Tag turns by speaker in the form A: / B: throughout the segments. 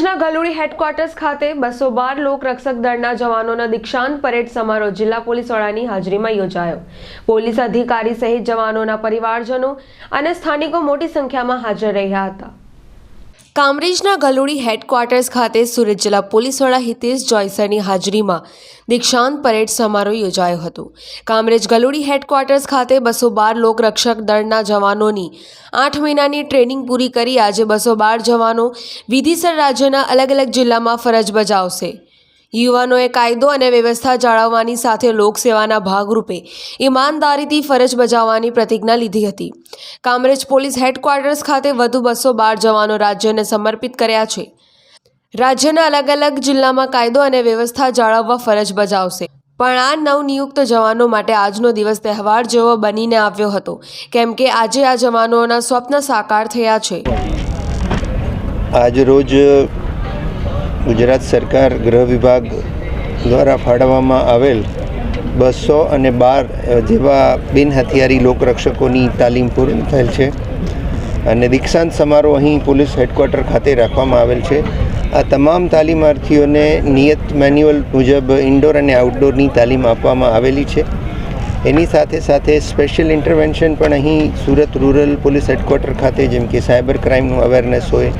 A: ગલુડી headquarters ખાતે બસો બાર લોક રક્ષક દળના જવાનોના દીક્ષાંત પરેડ સમારોહ જિલ્લા પોલીસ વડાની હાજરીમાં યોજાયો. પોલીસ અધિકારી સહિત જવાનોના પરિવારજનો અને સ્થાનિકો મોટી સંખ્યામાં હાજર રહ્યા હતા. કામરેજના ગલુડી હેડક્વાર્ટર્સ ખાતે સુરત જિલ્લા પોલીસ વડા હિતેશ જોયસરની હાજરીમાં દીક્ષાંત પરેડ સમારોહ યોજાયો હતો. કામરેજ ગલુડી હેડક્વાર્ટર્સ ખાતે બસો બાર લોકરક્ષક દળના જવાનોની આઠ મહિનાની ટ્રેનિંગ પૂરી કરી. આજે બસો બાર જવાનો વિધિસર રાજ્યના અલગ અલગ જિલ્લામાં ફરજ બજાવશે. યુવાનોએ કાયદો અને વ્યવસ્થા જાળવવાની સાથે લોકસેવાના ભાગરૂપે ઈમાનદારીથી ફરજ બજાવવાની પ્રતિજ્ઞા લીધી હતી. કામરેજ પોલીસ હેડક્વાર્ટર્સ ખાતે વધુ બસો બાર જવાનો રાજ્યને સમર્પિત કર્યા છે. રાજ્યના અલગ અલગ જિલ્લામાં કાયદો અને વ્યવસ્થા જાળવવા ફરજ બજાવશે. પણ આ નવનિયુક્ત જવાનો માટે આજનો દિવસ તહેવાર જેવો બનીને આવ્યો હતો. કેમ કે આજે આ જવાનોના સ્વપ્ન સાકાર થયા છે.
B: આજ રોજ ગુજરાત સરકાર ગૃહ વિભાગ દ્વારા ફાળવવામાં આવેલ બસો અને બાર જેવા બિન હથિયારી લોકરક્ષકોની તાલીમ પૂર્ણ થયેલ છે. અને દીક્ષાંત સમારોહ અહીં પોલીસ હેડક્વાર્ટર ખાતે રાખવામાં આવેલ છે. આ તમામ તાલીમાર્થીઓને નિયત મેન્યુઅલ મુજબ ઇન્ડોર અને આઉટડોરની તાલીમ આપવામાં આવેલી છે. એની સાથે સાથે સ્પેશિયલ ઇન્ટરવેન્શન પણ અહીં સુરત રૂરલ પોલીસ હેડક્વાર્ટર ખાતે, જેમ કે સાયબર ક્રાઇમનું અવેરનેસ હોય,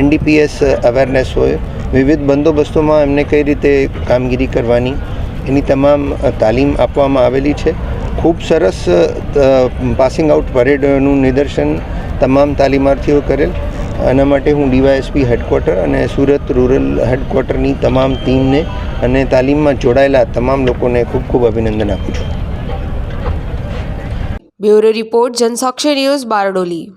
B: એનડીપીએસ અવેરનેસ હોય વિવિધ બંદોબસ્તોમાં એમને કઈ રીતે કામગીરી કરવાની, એની તમામ તાલીમ આપવામાં આવેલી છે. ખૂબ સરસ પાસિંગ આઉટ પરેડનું નિદર્શન તમામ તાલીમાર્થીઓ કરેલ. આના માટે હું ડીવાયએસપી હેડક્વાર્ટર અને સુરત રૂરલ હેડક્વાર્ટરની તમામ ટીમને અને તાલીમમાં જોડાયેલા તમામ લોકોને ખૂબ ખૂબ અભિનંદન આપું છું.
A: Bureau report Jansakshi news Bardoli.